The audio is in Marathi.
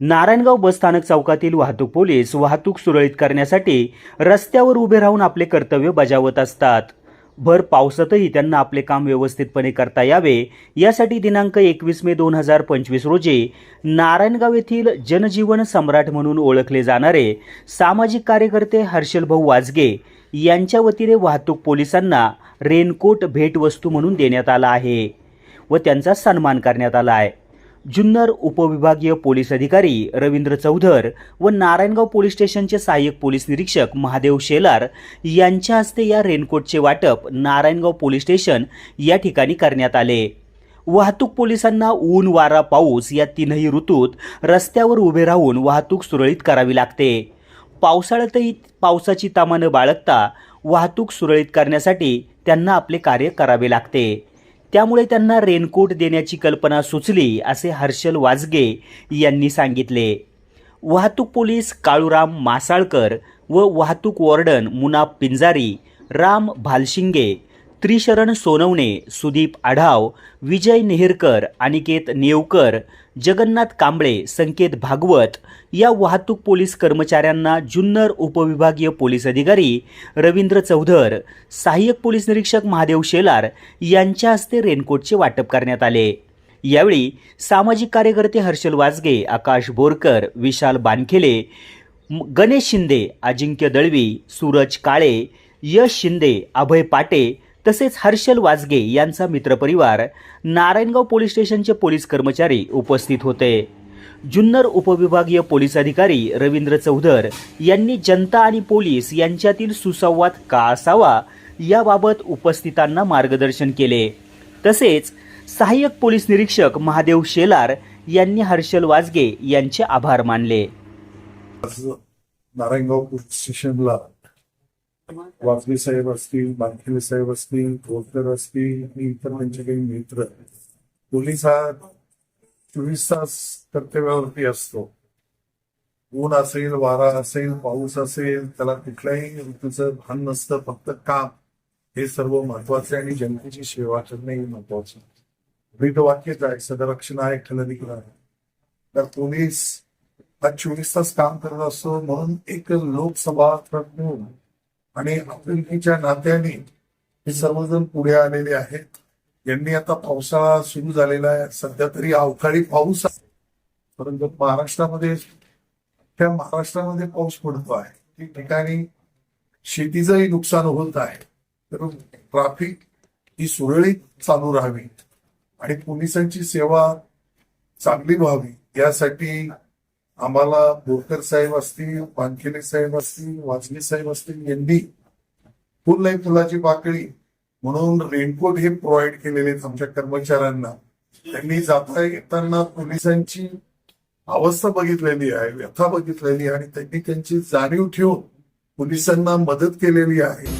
नारायणगाव बसस्थानक चौकातील वाहतूक पोलीस वाहतूक सुरळीत करण्यासाठी रस्त्यावर उभे राहून आपले कर्तव्य बजावत असतात. भर पावसातही त्यांना आपले काम व्यवस्थितपणे करता यावे यासाठी दिनांक एकवीस मे दोन हजार पंचवीस रोजी नारायणगाव येथील जनजीवन सम्राट म्हणून ओळखले जाणारे सामाजिक कार्यकर्ते हर्षलभाऊ वाजगे यांच्या वतीने वाहतूक पोलिसांना रेनकोट भेटवस्तू म्हणून देण्यात आला आहे व त्यांचा सन्मान करण्यात आला आहे. जुन्नर उपविभागीय पोलीस अधिकारी रवींद्र चौधर व नारायणगाव पोलीस स्टेशनचे सहाय्यक पोलीस निरीक्षक महादेव शेलार यांच्या हस्ते या रेनकोटचे वाटप नारायणगाव पोलीस स्टेशन या ठिकाणी करण्यात आले. वाहतूक पोलिसांना ऊन वारा पाऊस या तीनही ऋतूत रस्त्यावर उभे राहून वाहतूक सुरळीत करावी लागते. पावसाळ्यातही पावसाची तामा न बाळगता वाहतूक सुरळीत करण्यासाठी त्यांना आपले कार्य करावे लागते. त्यामुळे त्यांना रेनकोट देण्याची कल्पना सुचली असे हर्षल वाजगे यांनी सांगितले. वाहतूक पोलीस काळूराम मासाळकर व वाहतूक वॉर्डन मुनाब पिंजारी राम भालशिंगे त्रिशरण सोनवणे सुदीप आढाव विजय नेहरकर अनिकेत नेवकर जगन्नाथ कांबळे संकेत भागवत या वाहतूक पोलीस कर्मचाऱ्यांना जुन्नर उपविभागीय पोलीस अधिकारी रवींद्र चौधर सहाय्यक पोलीस निरीक्षक महादेव शेलार यांच्या हस्ते रेनकोटचे वाटप करण्यात आले. यावेळी सामाजिक कार्यकर्ते हर्षल वाजगे आकाश बोरकर विशाल बानखेले गणेश शिंदे अजिंक्य दळवी सूरज काळे यश शिंदे अभय पाटे तसेच हर्षल वाजगे यांचा मित्रपरिवार नारायणगाव पोलीस स्टेशनचे पोलीस कर्मचारी उपस्थित होते. जुन्नर उपविभागीय पोलीस अधिकारी रवींद्र चौधर यांनी जनता आणि पोलीस यांच्यातील सुसंवाद का असावा याबाबत उपस्थितांना मार्गदर्शन केले. तसेच सहाय्यक पोलीस निरीक्षक महादेव शेलार यांनी हर्षल वाजगे यांचे आभार मानले. नारायणगाव पोलीस स्टेशनला वाजले साहेब असतील बांधखेले साहेब असतील गोलकर असतील आणि इतर त्यांचे म्हणजे काही मित्र. पोलीस हा चोवीस तास कर्तव्यावरती असतो. ऊन असेल वारा असेल पाऊस असेल त्याला कुठल्याही ऋतूचं भान नसतं फक्त काम. हे सर्व महत्त्वाचे आणि जनतेची सेवा करणे हे महत्वाचं ब्रीद वाक्यच आहे सदरक्षण आहे खलनिग्रह आहे. तर पोलीस हा चोवीस तास काम करत असतो म्हणून एक लोकसभा म्हणून आणि आपुलकीच्या नात्याने हे सर्वजण पुढे आलेले आहेत. यांनी आता पावसाळा सुरू झालेला आहे. सध्या तरी अवकाळी पाऊस आहे. परंतु महाराष्ट्रामध्ये त्या महाराष्ट्रामध्ये पाऊस पडतो आहे. ठिकठिकाणी शेतीचंही नुकसान होत आहे. तर ट्राफिक ही सुरळीत चालू राहावी आणि पोलिसांची सेवा चांगली व्हावी यासाठी आम्हाला बोरकर साहेब असतील पानखेले साहेब असतील वाजगे साहेब असतील यांनी फुल नाही फुलाची पाकळी म्हणून रेनकोट हे प्रोव्हाइड केलेले आहेत आमच्या कर्मचाऱ्यांना. त्यांनी जाता येताना पोलिसांची अवस्था बघितलेली आहे व्यथा बघितलेली आहे आणि त्यांनी त्यांची जाणीव ठेवून पोलिसांना मदत केलेली आहे.